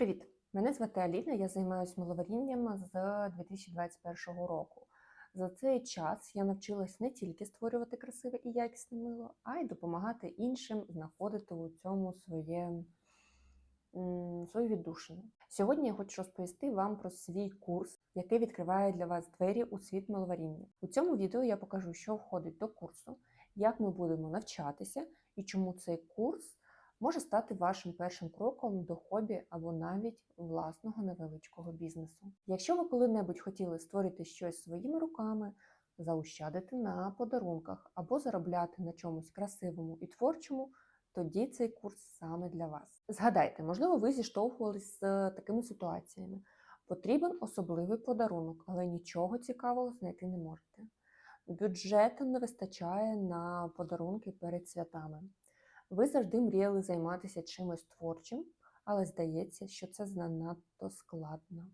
Привіт! Мене звати Аліна, я займаюся миловарінням з 2021 року. За цей час я навчилась не тільки створювати красиве і якісне мило, а й допомагати іншим знаходити у цьому своє, свою віддушину. Сьогодні я хочу розповісти вам про свій курс, який відкриває для вас двері у світ миловаріння. У цьому відео я покажу, що входить до курсу, як ми будемо навчатися і чому цей курс може стати вашим першим кроком до хобі або навіть власного невеличкого бізнесу. Якщо ви коли-небудь хотіли створити щось своїми руками, заощадити на подарунках або заробляти на чомусь красивому і творчому, тоді цей курс саме для вас. Згадайте, можливо, ви зіштовхувались з е, такими ситуаціями. Потрібен особливий подарунок, але нічого цікавого знайти не можете. Бюджету не вистачає на подарунки перед святами. Ви завжди мріяли займатися чимось творчим, але здається, що це занадто складно.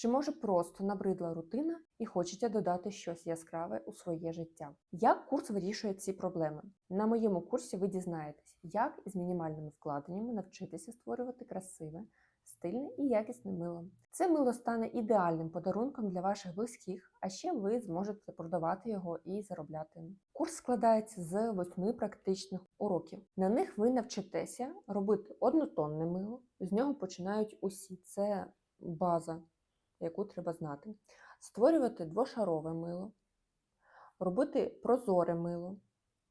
Чи може просто набридла рутина і хочеться додати щось яскраве у своє життя? Як курс вирішує ці проблеми? На моєму курсі ви дізнаєтесь, як із мінімальними вкладеннями навчитися створювати красиве, стильне і якісне мило. Це мило стане ідеальним подарунком для ваших близьких, а ще ви зможете продавати його і заробляти. Курс складається з восьми практичних уроків. На них ви навчитеся робити однотонне мило. З нього починають усі. Це база, яку треба знати. Створювати двошарове мило, робити прозоре мило,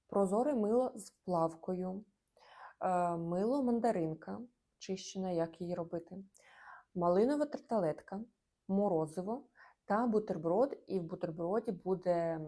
прозоре мило з вплавкою, е, мило мандаринка, чищена, як її робити, малинова тарталетка, морозиво та бутерброд. І в бутерброді буде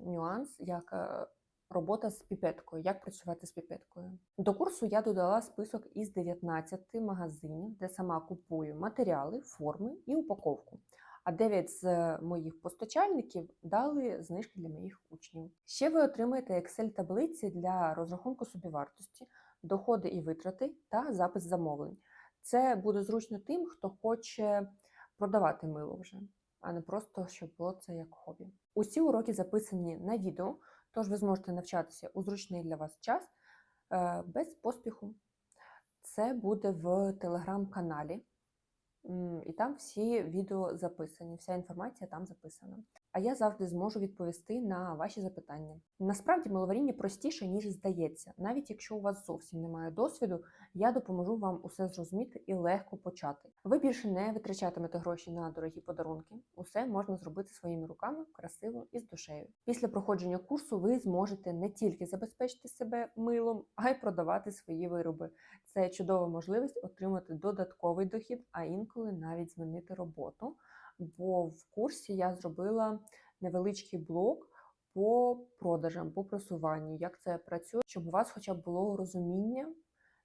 нюанс, як е, робота з піпеткою, як працювати з піпеткою. До курсу я додала список із 19 магазинів, де сама купую матеріали, форми і упаковку. А 9 з моїх постачальників дали знижки для моїх учнів. Ще ви отримаєте Excel-таблиці для розрахунку собівартості, доходи і витрати та запис замовлень. Це буде зручно тим, хто хоче продавати мило вже, а не просто щоб було це як хобі. Усі уроки записані на відео, тож ви зможете навчатися у зручний для вас час е, без поспіху. Це буде в телеграм-каналі, і там всі відео записані, вся інформація там записана. А я завжди зможу відповісти на ваші запитання. Насправді миловаріння простіше, ніж здається. Навіть якщо у вас зовсім немає досвіду, я допоможу вам усе зрозуміти і легко почати. Ви більше не витрачатимете гроші на дорогі подарунки. Усе можна зробити своїми руками красиво і з душею. Після проходження курсу ви зможете не тільки забезпечити себе милом, а й продавати свої вироби. Це чудова можливість отримати додатковий дохід, а інколи навіть змінити роботу бо в курсі я зробила невеличкий блок по продажам, по просуванню, як це працює, щоб у вас хоча б було розуміння,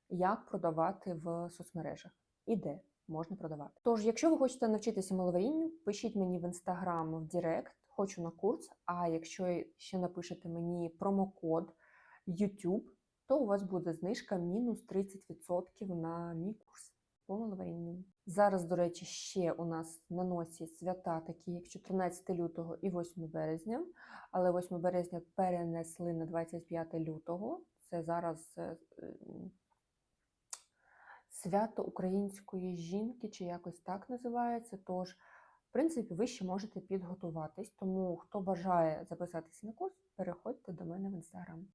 як продавати в соцмережах і де можна продавати. Тож, якщо ви хочете навчитися маловарінню, пишіть мені в інстаграм в Директ, хочу на курс. А якщо ще напишете мені промокод YouTube, то у вас буде знижка мінус 30% на мій курс по. Зараз, до речі, ще у нас на носі свята, такі як 14 лютого і 8 березня. Але 8 березня перенесли на 25 лютого. Це зараз е, свято української жінки, чи якось так називається. Тож, в принципі, ви ще можете підготуватись. Тому хто бажає записатися на курс, переходьте до мене в інстаграм.